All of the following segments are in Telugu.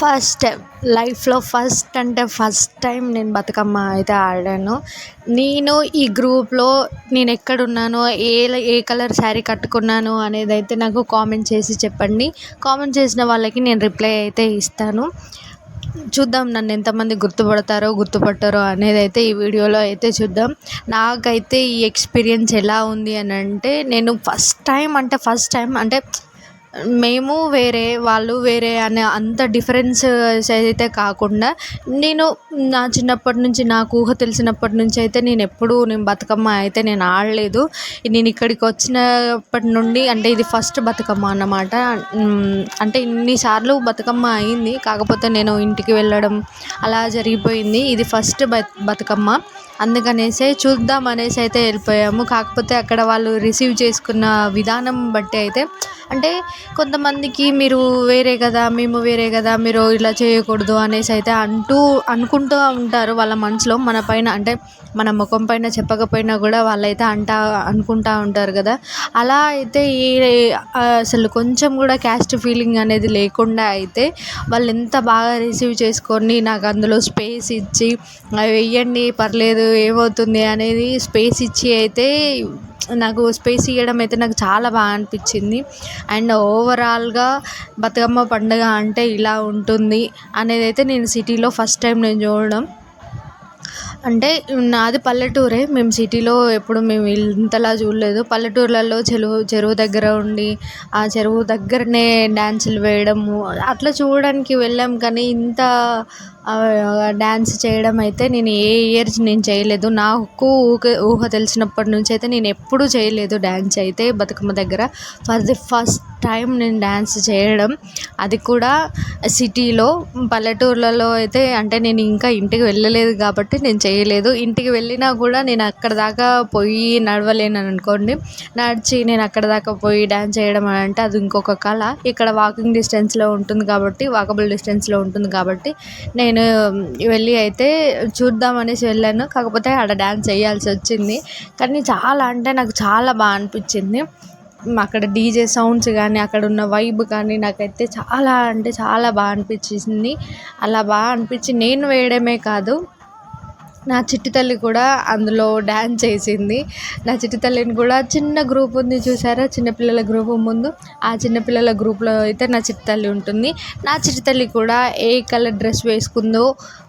ఫస్ట్ టైం లైఫ్లో ఫస్ట్ అంటే ఫస్ట్ టైం నేను బతుకమ్మ అయితే ఆడాను. నేను ఈ గ్రూప్లో నేను ఎక్కడున్నానో ఏ ఏ కలర్ శారీ కట్టుకున్నాను అనేది అయితే నాకు కామెంట్ చేసి చెప్పండి. కామెంట్ చేసిన వాళ్ళకి నేను రిప్లై అయితే ఇస్తాను. చూద్దాం నన్ను ఎంతమంది గుర్తుపడతారో గుర్తుపట్టారో అనేది అయితే ఈ వీడియోలో అయితే చూద్దాం. నాకైతే ఈ ఎక్స్పీరియన్స్ ఎలా ఉంది అని అంటే నేను ఫస్ట్ టైం అంటే ఫస్ట్ టైం అంటే మేము వేరే వాళ్ళు వేరే అనే అంత డిఫరెన్స్ అయితే కాకుండా నేను నా చిన్నప్పటి నుంచి నాకు ఊహ తెలిసినప్పటి నుంచి అయితే నేను ఎప్పుడూ నేను బతుకమ్మ అయితే నేను ఆడలేదు. నేను ఇక్కడికి వచ్చినప్పటి నుండి అంటే ఇది ఫస్ట్ బతుకమ్మ అన్నమాట. అంటే ఇన్నిసార్లు బతుకమ్మ అయింది. కాకపోతే నేను ఇంటికి వెళ్ళడం అలా జరిగిపోయింది. ఇది ఫస్ట్ బతుకమ్మ. అందుకనేసే చూద్దాం అనేసి అయితే వెళ్ళిపోయాము. కాకపోతే అక్కడ వాళ్ళు రిసీవ్ చేసుకున్న విధానం బట్టి అయితే అంటే కొంతమందికి మీరు వేరే కదా మేము వేరే కదా మీరు ఇలా చేయకూడదు అనేసి అయితే అంటూ అనుకుంటూ ఉంటారు వాళ్ళ మనసులో మన పైన అంటే మన ముఖం పైన చెప్పకపోయినా కూడా వాళ్ళైతే అంటా అనుకుంటూ ఉంటారు కదా. అలా అయితే ఈ అసలు కొంచెం కూడా క్యాస్ట్ ఫీలింగ్ అనేది లేకుండా అయితే వాళ్ళు ఎంత బాగా రిసీవ్ చేసుకొని నాకు అందులో స్పేస్ ఇచ్చి అవి వెయ్యండి పర్లేదు ఏమవుతుంది? అనేది స్పేస్ ఇచ్చి అయితే నాకు స్పేస్ ఇవ్వడం అయితే నాకు చాలా బాగా అనిపించింది. అండ్ ఓవరాల్గా బతుకమ్మ పండుగ అంటే ఇలా ఉంటుంది అనేది అయితే నేను సిటీలో ఫస్ట్ టైం నేను చూడడం. అంటే నాది పల్లెటూరే మేము సిటీలో ఎప్పుడు మేము ఇంతలా చూడలేదు. పల్లెటూర్లలో చెరువు చెరువు దగ్గర ఉండి ఆ చెరువు దగ్గరనే డ్యాన్సులు వేయడము అట్లా చూడడానికి వెళ్ళాం కానీ ఇంత డ్యాన్స్ చేయడం అయితే నేను ఏ ఇయర్ నేను చేయలేదు. నాకు ఊహ ఊహ తెలిసినప్పటి నుంచి అయితే నేను ఎప్పుడూ చేయలేదు డ్యాన్స్ అయితే బతుకమ్మ దగ్గర. ఫర్ ది ఫస్ట్ టైం నేను డ్యాన్స్ చేయడం అది కూడా సిటీలో పల్లెటూర్లలో అయితే అంటే నేను ఇంకా ఇంటికి వెళ్ళలేదు కాబట్టి నేను చేయలేదు. ఇంటికి వెళ్ళినా కూడా నేను అక్కడ దాకా పోయి నడవలేను అనుకోండి. నడిచి నేను అక్కడ దాకా పోయి డ్యాన్స్ చేయడం అని అంటే అది ఇంకొక కళ. ఇక్కడ వాకింగ్ డిస్టెన్స్లో ఉంటుంది కాబట్టి వాకబుల్ డిస్టెన్స్లో ఉంటుంది కాబట్టి నేను నేను వెళ్ళి అయితే చూద్దామనేసి వెళ్ళాను. కాకపోతే ఆడ డ్యాన్స్ వేయాల్సి వచ్చింది. కానీ చాలా అంటే నాకు చాలా బాగా అనిపించింది. అక్కడ డీజే సౌండ్స్ కానీ అక్కడ ఉన్న వైబ్ కానీ నాకైతే చాలా అంటే చాలా బాగా అనిపించింది. అలా బాగా అనిపించి నేను వేయడమే కాదు నా చిట్టి తల్లి కూడా అందులో డ్యాన్స్ చేసింది. నా చిట్టి తల్లిని కూడా చిన్న గ్రూప్ ఉంది చూసారా? చిన్నపిల్లల గ్రూప్ ముందు. ఆ చిన్నపిల్లల గ్రూప్లో అయితే నా చిట్టి తల్లి ఉంటుంది. నా చిట్టి తల్లి కూడా ఏ కలర్ డ్రెస్ వేసుకుందో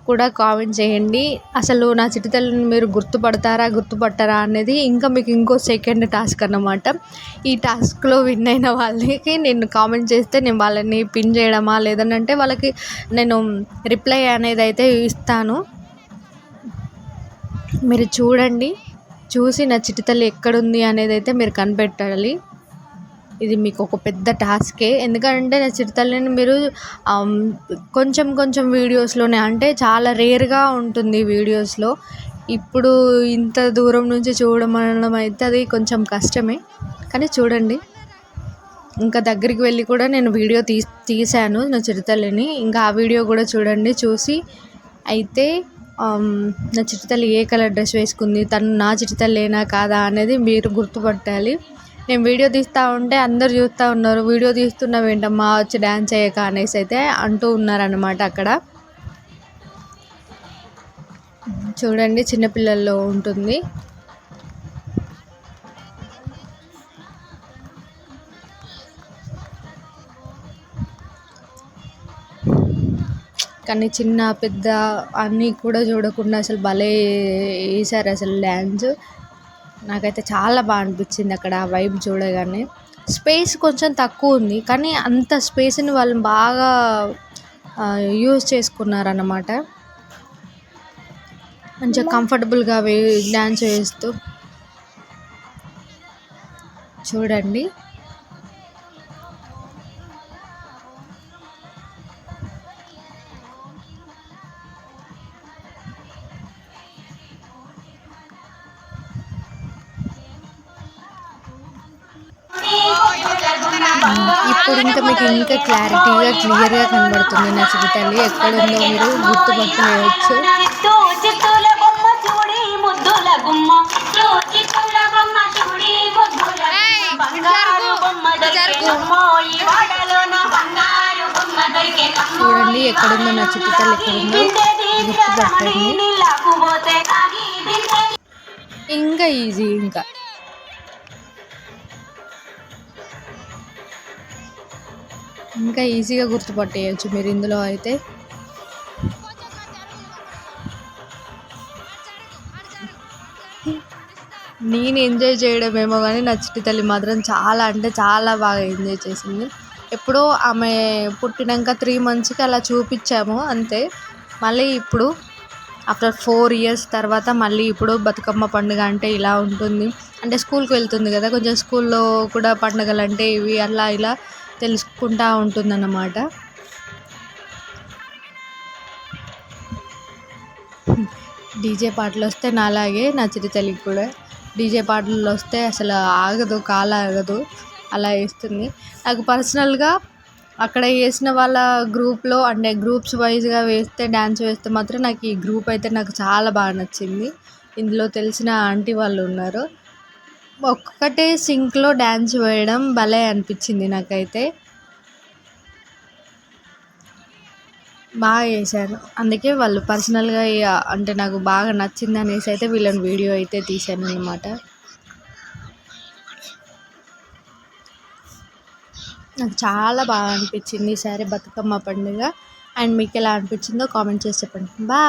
కూడా కామెంట్ చేయండి. అసలు నా చిట్టి తల్లిని మీరు గుర్తుపడతారా గుర్తుపట్టరా అనేది ఇంకా మీకు ఇంకో సెకండ్ టాస్క్ అన్నమాట. ఈ టాస్క్లో విన్ అయిన వాళ్ళకి నేను కామెంట్ చేస్తే నేను వాళ్ళని పిన్ చేయడమా లేదనంటే వాళ్ళకి నేను రిప్లై అనేది అయితే ఇస్తాను. మీరు చూడండి. చూసి నా చిటితల్లి ఎక్కడుంది అనేది అయితే మీరు కనిపెట్టాలి. ఇది మీకు ఒక పెద్ద టాస్కే. ఎందుకంటే నా చిరుతల్లిని మీరు కొంచెం కొంచెం వీడియోస్లోనే అంటే చాలా రేర్గా ఉంటుంది వీడియోస్లో. ఇప్పుడు ఇంత దూరం నుంచి చూడడం అయితే అది కొంచెం కష్టమే. కానీ చూడండి. ఇంకా దగ్గరికి వెళ్ళి కూడా నేను వీడియో తీ తీశాను నా చిరుతల్లిని ఇంకా ఆ వీడియో కూడా చూడండి. చూసి అయితే నా చిట్టి ఏ కలర్ డ్రెస్ వేసుకుంది తను నా చిట్టి కాదా అనేది మీరు గుర్తుపట్టాలి. నేను వీడియో తీస్తూ ఉంటే అందరు చూస్తూ ఉన్నారు వీడియో తీస్తున్నావు ఏంటమ్మా వచ్చి డ్యాన్స్ అయ్యాక అనేసి అయితే అంటూ ఉన్నారనమాట అక్కడ. చూడండి చిన్నపిల్లల్లో ఉంటుంది. కానీ చిన్న పెద్ద అన్నీ కూడా చూడకుండా అసలు భలే వేసారు అసలు డ్యాన్స్. నాకైతే చాలా బాగా అనిపించింది అక్కడ ఆ వైబ్ చూడగానే. స్పేస్ కొంచెం తక్కువ ఉంది కానీ అంత స్పేస్ని వాళ్ళు బాగా యూజ్ చేసుకున్నారన్నమాట. మంచిగా కంఫర్టబుల్గా వే డ్యాన్స్ వేస్తూ. చూడండి. ఇప్పుడు ఇంకా మీకు ఇంకా క్లారిటీగా క్లియర్గా కనబడుతుంది నా చిన్న తల్లి ఎక్కడుందో మీరు గుర్తుపట్టుకోవచ్చు. చూడండి ఎక్కడుందో నా చిట్టి ఎక్కడుందో గుర్తుపట్టండి ఇంకా ఈజీ ఇంకా. ఇంకా ఈజీగా గుర్తుపట్టేయచ్చు మీరు ఇందులో అయితే. నేను ఎంజాయ్ చేయడమేమో కానీ నా చిట్టి తల్లి మాత్రం చాలా అంటే చాలా బాగా ఎంజాయ్ చేసింది. ఎప్పుడో ఆమె పుట్టినాక త్రీ మంత్స్కి అలా చూపించాము అంతే. మళ్ళీ ఇప్పుడు ఆఫ్టర్ ఫోర్ ఇయర్స్ తర్వాత మళ్ళీ ఇప్పుడు బతుకమ్మ పండుగ అంటే ఇలా ఉంటుంది. అంటే స్కూల్కి వెళ్తుంది కదా కొంచెం స్కూల్లో కూడా పండుగలు అంటే ఇవి అలా ఇలా తెలుసుకుంటూ ఉంటుందన్నమాట. డీజే పాటలు వస్తే నాలాగే నా చిట్టి తల్లికి కూడా. డీజే పాటలు వస్తే అసలు ఆగదు కాలు ఆగదు. అలా వేస్తుంది. నాకు పర్సనల్గా అక్కడ వేసిన వాళ్ళ గ్రూప్లో అంటే గ్రూప్స్ వైజ్గా వేస్తే డ్యాన్స్ వేస్తే మాత్రం నాకు ఈ గ్రూప్ అయితే నాకు చాలా బాగా నచ్చింది. ఇందులో తెలిసిన ఆంటీ వాళ్ళు ఉన్నారు. ఒక్కటే సింక్లో డ్యాన్స్ వేయడం భలే అనిపించింది నాకైతే. బాగా చేశారు. అందుకే వాళ్ళు పర్సనల్గా ఇక అంటే నాకు బాగా నచ్చింది అనేసి అయితే వీళ్ళని వీడియో అయితే తీశాను అనమాట నాకు చాలా బాగా అనిపించింది ఈసారి బతుకమ్మ పండుగ. అండ్ మీకు ఎలా అనిపించిందో కామెంట్ చేసి చెప్పండి. బాయ్